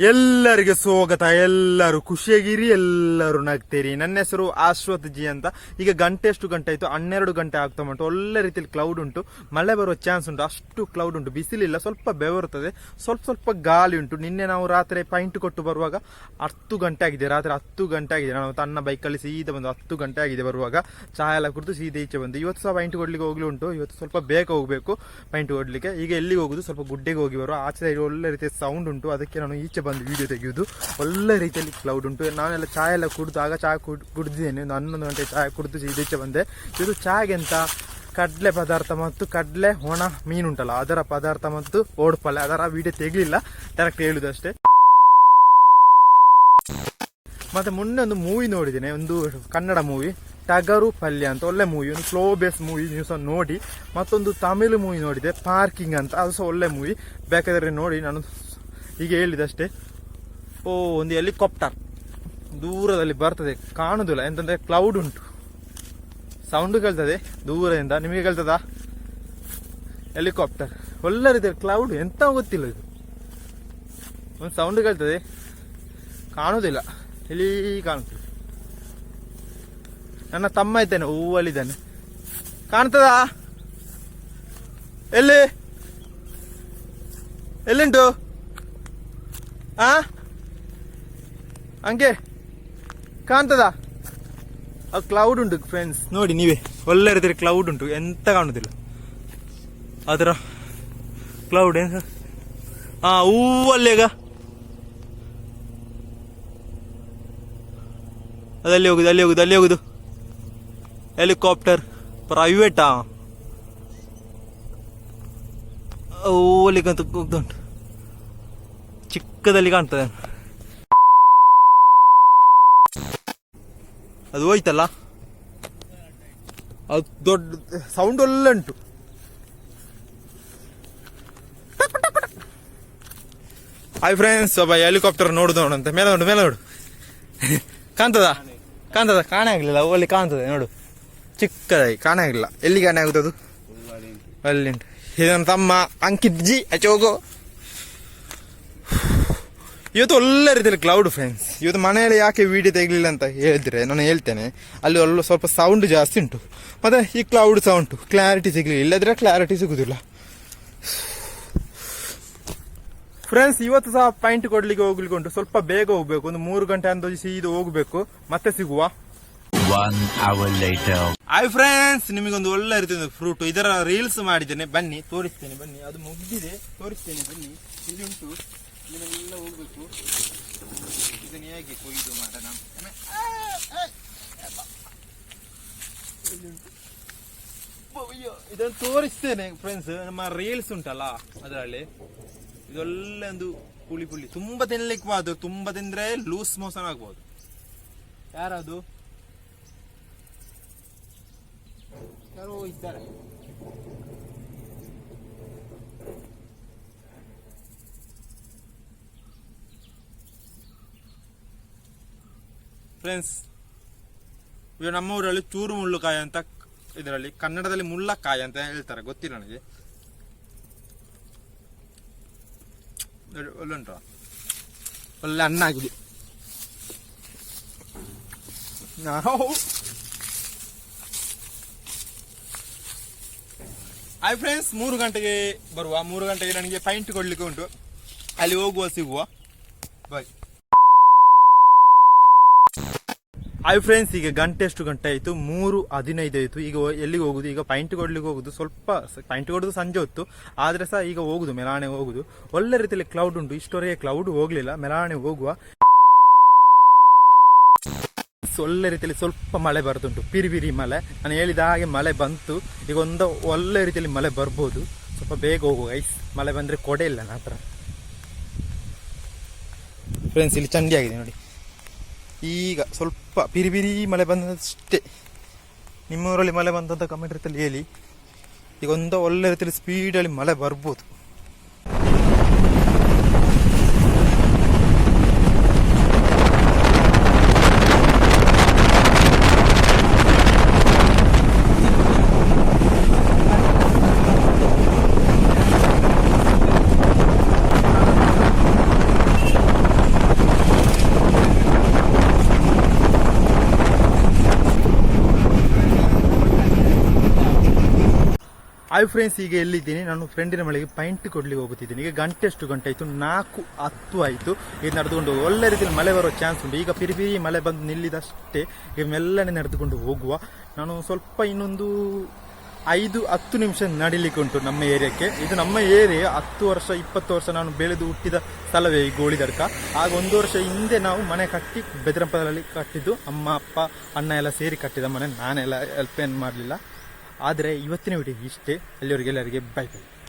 ಎಲ್ಲರಿಗೆ ಸ್ವಾಗತ, ಎಲ್ಲರೂ ಖುಷಿಯಾಗಿರಿ, ಎಲ್ಲರೂ ನಗ್ತೀರಿ. ನನ್ನ ಹೆಸರು ಅಶ್ವಥ್ ಜಿ ಅಂತ. ಈಗ ಗಂಟೆ ಎಷ್ಟು ಗಂಟೆ ಆಯಿತು, ಹನ್ನೆರಡು ಗಂಟೆ ಆಗ್ತಾ ಉಂಟು. ಒಳ್ಳೆ ರೀತಿಯಲ್ಲಿ ಕ್ಲೌಡ್ ಉಂಟು. ಮಳೆ ಬರುವ ಚಾನ್ಸ್ ಉಂಟು. ಅಷ್ಟು ಕ್ಲೌಡ್ ಉಂಟು. ಬಿಸಿಲಿಲ್ಲ, ಸ್ವಲ್ಪ ಬೆವರುತ್ತದೆ. ಸ್ವಲ್ಪ ಸ್ವಲ್ಪ ಗಾಳಿ ಉಂಟು. ನಿನ್ನೆ ನಾವು ರಾತ್ರಿ ಪೈಂಟ್ ಕೊಟ್ಟು ಬರುವಾಗ ಹತ್ತು ಗಂಟೆ ಆಗಿದೆ. ರಾತ್ರಿ ಹತ್ತು ಗಂಟೆ ಆಗಿದೆ. ನಾವು ತನ್ನ ಬೈಕಲ್ಲಿ ಸೀದಾ ಬಂದು ಹತ್ತು ಗಂಟೆ ಆಗಿದೆ ಬರುವಾಗ. ಚಾಯ ಎಲ್ಲ ಕುಡಿದು ಸೀದಾ ಈಚೆ ಬಂದು. ಇವತ್ತು ಸಹ ಪೈಂಟ್ ಕೊಡ್ಲಿಕ್ಕೆ ಹೋಗ್ಲಿ ಉಂಟು. ಇವತ್ತು ಸ್ವಲ್ಪ ಬೇಗ ಹೋಗಬೇಕು ಪೈಂಟ್ ಕೊಡ್ಲಿಕ್ಕೆ. ಈಗ ಎಲ್ಲಿಗೆ ಹೋಗುದು? ಸ್ವಲ್ಪ ಗುಡ್ಡೆಗೆ ಹೋಗಿ ಬರುವ. ಆಚೆ ಒಳ್ಳೆ ರೀತಿಯ ಸೌಂಡ್ ಉಂಟು. ಅದಕ್ಕೆ ನಾನು ಈಚೆ ಬಂದು ವಿಡಿಯೋ ತೆಗೆಯೋದು. ಒಳ್ಳೆ ರೀತಿಯಲ್ಲಿ ಕ್ಲೌಡ್ ಉಂಟು. ನಾನೆಲ್ಲ ಚಹಾ ಎಲ್ಲ ಕುಡಿದು, ಆಗ ಚಹಾ ಕುಡ್, ಕುಡಿದಿದ್ದೇನೆ. ಒಂದು ಹನ್ನೊಂದು ಗಂಟೆ ಚಹಾ ಕುಡಿದು ಇದಕ್ಕೆ ಬಂದೆ. ಇದು ಚಾಯ್ಗೆ ಅಂತ ಕಡಲೆ ಪದಾರ್ಥ ಮತ್ತು ಕಡಲೆ ಒಣ ಮೀನುಂಟಲ್ಲ ಅದರ ಪದಾರ್ಥ ಮತ್ತು ಓಡ್ಪಲ್ಲೆ. ಅದರ ವಿಡಿಯೋ ತೆಗಲಿಲ್ಲ. ಡೈರೆಕ್ಟ್ ಹೇಳುದಷ್ಟೇ ಮತ್ತೆ ಮೊನ್ನೆ ಒಂದು ಮೂವಿ ನೋಡಿದ್ದೇನೆ. ಒಂದು ಕನ್ನಡ ಮೂವಿ ಟಗರು ಪಲ್ಯ ಅಂತ. ಒಳ್ಳೆ ಮೂವಿ ಒಂದು ಸ್ಲೋ ಬೇಸ್ ಮೂವಿ ನೀವು ಸಹ ನೋಡಿ. ಮತ್ತೊಂದು ತಮಿಳು ಮೂವಿ ನೋಡಿದೆ ಪಾರ್ಕಿಂಗ್ ಅಂತ. ಅದು ಸಹ ಒಳ್ಳೆ ಮೂವಿ ಬೇಕಾದರೆ ನೋಡಿ. ನಾನು ಈಗ ಹೇಳಿದಷ್ಟೇ. ಓ, ಒಂದು ಹೆಲಿಕಾಪ್ಟರ್. ದೂರದಲ್ಲಿ ಬರ್ತದೆ, ಕಾಣುದಿಲ್ಲ. ಎಂತಂದ್ರೆ ಕ್ಲೌಡ್ ಉಂಟು. ಸೌಂಡ್ ಕೇಳ್ತದೆ, ದೂರದಿಂದ. ನಿಮಗೆ ಕೇಳ್ತದಾ? ಹೆಲಿಕಾಪ್ಟರ್ ಒಳ್ಳೆ ರೀತಿಯ ಕ್ಲೌಡ್ ಎಂತ ಗೊತ್ತಿಲ್ಲ ಇದು. ಒಂದು ಸೌಂಡ್ ಕೇಳ್ತದೆ. ಕಾಣುವುದಿಲ್ಲ ಇಲ್ಲಿ ಕಾಣ್ತದೆ ನನ್ನ ತಮ್ಮ ಇದ್ದೇನೆ, ಹೂವಲ್ಲಿದ್ದಾನೆ. ಕಾಣ್ತದಾ? ಎಲ್ಲಿ? ಎಲ್ಲಿಂಟು? ಆ? ಹಂಗೆ? ಕಾಣ್ತದಾ? ಆ ಕ್ಲೌಡ್ ಉಂಟು ಫ್ರೆಂಡ್ಸ್ ನೋಡಿ ನೀವೇ, ಒಳ್ಳೆ ರೀತಿಯ ಕ್ಲೌಡ್ ಉಂಟು, ಎಂತ ಕಾಣುದಿಲ್ಲ. ಅದರ ಕ್ಲೌಡ್ ಏನು ಹಾ ಹೂವಲ್ಲೇಗ ಅದಲ್ಲಿ ಹೋಗುದು ಅಲ್ಲಿ ಹೋಗುದು ಅಲ್ಲಿ ಹೋಗುದು. ಹೆಲಿಕಾಪ್ಟರ್ ಪ್ರೈವೇಟಾ ಓ ಓಲಿಗಂತ ಹೋಗ್ದುಂಟು ಚಿಕ್ಕದಲ್ಲಿ ಕಾಣ್ತದೆ. ಅದು ಹೋಯ್ತಲ್ಲ? ಅದು ದೊಡ್ಡ ಸೌಂಡ್ ಒಳ್ಳೆ ಉಂಟು. ಹಾಯ್ ಫ್ರೆಂಡ್ಸ್ ಒಬ್ಬ ಹೆಲಿಕಾಪ್ಟರ್ ನೋಡುದು ನೋಡಂತ ಮೇಲೆ ನೋಡು ಮೇಲೆ ನೋಡು. ಕಾಣ್ತದ? ಕಾಣ್ತದ? ಕಾಣೆ ಆಗ್ಲಿಲ್ಲ. ಅಲ್ಲಿ ಕಾಣ್ತದೆ, ನೋಡು. ಚಿಕ್ಕದಾಗಿ, ಕಾಣೆ ಆಗ್ಲಿಲ್ಲ. ಎಲ್ಲಿ ಕಾಣೆ ಆಗುತ್ತದು ಅಲ್ಲಿ ಉಂಟು. ಇದು ತಮ್ಮ, ಅಂಕಿತ್ ಜಿ, ಅಚೋಗೋ. ಇವತ್ತು ಒಳ್ಳೆ ರೀತಿಯಲ್ಲಿ ಕ್ಲೌಡ್ ಫ್ರೆಂಡ್ಸ್ ಇವತ್ತು ಮನೆಯಲ್ಲಿ ಯಾಕೆ ವಿಡಿಯೋ ತೆಗಲಿಲ್ಲ ಅಂತ ಹೇಳಿದ್ರೆ ನಾನು ಹೇಳ್ತೇನೆ ಅಲ್ಲಿ ಒಳ್ಳೆ ಸ್ವಲ್ಪ ಸೌಂಡ್ ಜಾಸ್ತಿ ಉಂಟು. ಮತ್ತೆ ಈ ಕ್ಲೌಡ್ ಸಹ ಉಂಟು. ಕ್ಲಾರಿಟಿ ಸಿಗಲಿಲ್ಲ. ಇಲ್ಲದ್ರೆ ಕ್ಲಾರಿಟಿ ಸಿಗುದಿಲ್ಲ. ಫ್ರೆಂಡ್ಸ್ ಇವತ್ತು ಸಹ ಪಾಯಿಂಟ್ ಕೊಡ್ಲಿಕ್ಕೆ ಹೋಗ್ಲಿಕ್ಕೆ ಉಂಟು. ಸ್ವಲ್ಪ ಬೇಗ ಹೋಗ್ಬೇಕು. ಒಂದು ಮೂರು ಗಂಟೆ ಅಂದಾಜು ಇದು ಹೋಗ್ಬೇಕು. ಮತ್ತೆ ಸಿಗುವ. ಹಾಯ್ ಫ್ರೆಂಡ್ಸ್ ನಿಮಗೊಂದು ಒಳ್ಳೆ ರೀತಿಯ ಫ್ರೂಟ್ ಇದರ ರೀಲ್ಸ್ ಮಾಡಿದ್ದೇನೆ. ಬನ್ನಿ ತೋರಿಸ್ತೇನೆ. ಬನ್ನಿ ಅದು ಮುಗಿದಿದೆ. ತೋರಿಸ್ತೇನೆ ಬನ್ನಿ. ಇಲ್ಲಿ ಉಂಟು. ಇದನ್ನೆಲ್ಲ ಹೋಗ್ಬೇಕು. ಇದನ್ನ ಹೇಗೆ ಕೊಯ್ದು ಮಾಡೋಣ? ಇದನ್ನು ತೋರಿಸ್ತೇನೆ ಫ್ರೆಂಡ್ಸ್ ನಮ್ಮ ರೀಲ್ಸ್ ಉಂಟಲ್ಲ ಅದರಲ್ಲಿ. ಇದೊಳ್ಳೆ ಒಂದು ಪುಳಿ ಪುಳಿ. ತುಂಬಾ ತಿನ್ಲಿಕ್ಕೆ ಬಾದು ತುಂಬಾ ತಿಂದ್ರೆ ಲೂಸ್ ಮೋಸನ್ ಆಗ್ಬೋದು. ಯಾರದು? ಯಾರೋ ಇದ್ದಾರೆ. ಫ್ರೆಂಡ್ಸ್ ಇವಾಗ ನಮ್ಮ ಊರಲ್ಲಿ ಚೂರು ಮುಳ್ಳುಕಾಯಿ ಅಂತ ಇದರಲ್ಲಿ, ಕನ್ನಡದಲ್ಲಿ ಮುಳ್ಳಕಾಯಿ ಅಂತ ಹೇಳ್ತಾರೆ, ಗೊತ್ತಿಲ್ಲ ನನಗೆ. ಒಳ್ಳೆಂಟ ಒಳ್ಳೆ ಅನ್ನ ನಾವು ಹಾಯ್ ಫ್ರೆಂಡ್ಸ್ ಮೂರು ಗಂಟೆಗೆ ಬರುವ, ಮೂರು ಗಂಟೆಗೆ ನನಗೆ ಪೈಂಟ್ ಕೊಡ್ಲಿಕ್ಕೆ ಉಂಟು. ಅಲ್ಲಿ ಹೋಗುವ ಸಿಗುವ. ಬಾಯ್ ಹಾಯ್ ಫ್ರೆಂಡ್ಸ್, ಈಗ ಗಂಟೆ ಎಷ್ಟು ಗಂಟೆ ಆಯಿತು, ಮೂರು ಹದಿನೈದು ಆಯಿತು. ಈಗ ಎಲ್ಲಿಗೆ ಹೋಗುದು? ಈಗ ಪೈಂಟ್ ಕೊಡ್ಲಿಕ್ಕೆ ಹೋಗುದು. ಸ್ವಲ್ಪ ಪೈಂಟ್ ಕೊಡೋದು ಸಂಜೆ ಹೊತ್ತು. ಆದ್ರೆ ಸಹ ಈಗ ಹೋಗುದು, ಮೆಲಾಣೆ ಹೋಗುದು. ಒಳ್ಳೆ ರೀತಿಯಲ್ಲಿ ಕ್ಲೌಡ್ ಉಂಟು. ಇಷ್ಟವರೆಗೆ ಕ್ಲೌಡ್ ಹೋಗ್ಲಿಲ್ಲ. ಮೆಲಾಣೆ ಹೋಗುವ. ಒಳ್ಳೆ ರೀತಿಯಲ್ಲಿ ಸ್ವಲ್ಪ ಮಳೆ ಬರ್ತುಂಟು ಪಿರಿ ಪಿರಿ ಮಳೆ. ನಾನು ಹೇಳಿದ ಹಾಗೆ ಮಳೆ ಬಂತು. ಈಗ ಒಂದು ಒಳ್ಳೆ ರೀತಿಯಲ್ಲಿ ಮಳೆ ಬರ್ಬೋದು. ಸ್ವಲ್ಪ ಬೇಗ ಹೋಗುವ. ಐಸ್, ಮಳೆ ಬಂದ್ರೆ ಕೊಡೆ ಇಲ್ಲ ನಾತ್ರ ಫ್ರೆಂಡ್ಸ್ ಇಲ್ಲಿ ಚಂಡಿ ಆಗಿದೆ ನೋಡಿ. ಈಗ ಸ್ವಲ್ಪ ಪಿರಿ ಪಿರಿ ಮಳೆ ಬಂದಷ್ಟೇ. ನಿಮ್ಮೂರಲ್ಲಿ ಮಳೆ ಬಂದಂತ ಕಮೆಂಟ್ ರೀತಿಯಲ್ಲಿ ಹೇಳಿ. ಈಗ ಒಂದು ಒಳ್ಳೆ ರೀತಿಯಲ್ಲಿ ಸ್ಪೀಡಲ್ಲಿ ಮಳೆ ಬರ್ಬೋದು. ಹಾಯ್ ಫ್ರೆಂಡ್ಸ್ ಈಗ ಎಲ್ಲಿದ್ದೀನಿ? ನಾನು ಫ್ರೆಂಡಿನ ಮಳೆಗೆ ಪೈಂಟ್ ಕೊಡ್ಲಿಕ್ಕೆ ಹೋಗುತ್ತಿದ್ದೀನಿ ಈಗ ಗಂಟೆ ಎಷ್ಟು ಗಂಟೆ ಆಯಿತು, ನಾಲ್ಕು ಹತ್ತು ಆಯಿತು. ಇದು ನಡೆದುಕೊಂಡು. ಒಳ್ಳೆ ರೀತಿಯಲ್ಲಿ ಮಳೆ ಬರೋ ಚಾನ್ಸ್ ಉಂಟು. ಈಗ ಪಿರಿ ಪಿರಿ ಮಳೆ ಬಂದು ನಿಲ್ಲಿದಷ್ಟೇ. ಈಗ ಮೆಲ್ಲನೆ ನಡೆದುಕೊಂಡು ಹೋಗುವ. ನಾನು ಸ್ವಲ್ಪ ಇನ್ನೊಂದು ಐದು, ಹತ್ತು ನಿಮಿಷ ನಡಿಲಿಕ್ಕೆ ಉಂಟು ನಮ್ಮ ಏರಿಯಾಕ್ಕೆ. ಇದು ನಮ್ಮ ಏರಿಯಾ. ಹತ್ತು ವರ್ಷ, ಇಪ್ಪತ್ತು ವರ್ಷ ನಾನು ಬೆಳೆದು ಹುಟ್ಟಿದ ಸ್ಥಳವೇ ಈ ಗೋಳಿದಡ್ಕ. ಆಗ ಒಂದು ವರ್ಷ ಹಿಂದೆ ನಾವು ಮನೆ ಕಟ್ಟಿ ಬೆದರಂಪದಲ್ಲಿ ಕಟ್ಟಿದ್ದು. ಅಮ್ಮ, ಅಪ್ಪ, ಅಣ್ಣ ಎಲ್ಲ ಸೇರಿ ಕಟ್ಟಿದ ಮನೆ. ನಾನೆಲ್ಲ ಹೆಲ್ಪ್ ಏನು ಮಾಡಲಿಲ್ಲ. ಆದರೆ ಇವತ್ತಿನ ವಿಡಿಯೋ ಇಷ್ಟೇ. ಅಲ್ಲಿವರೆಗೆ ಎಲ್ಲರಿಗೆ ಬೈ ಬೈ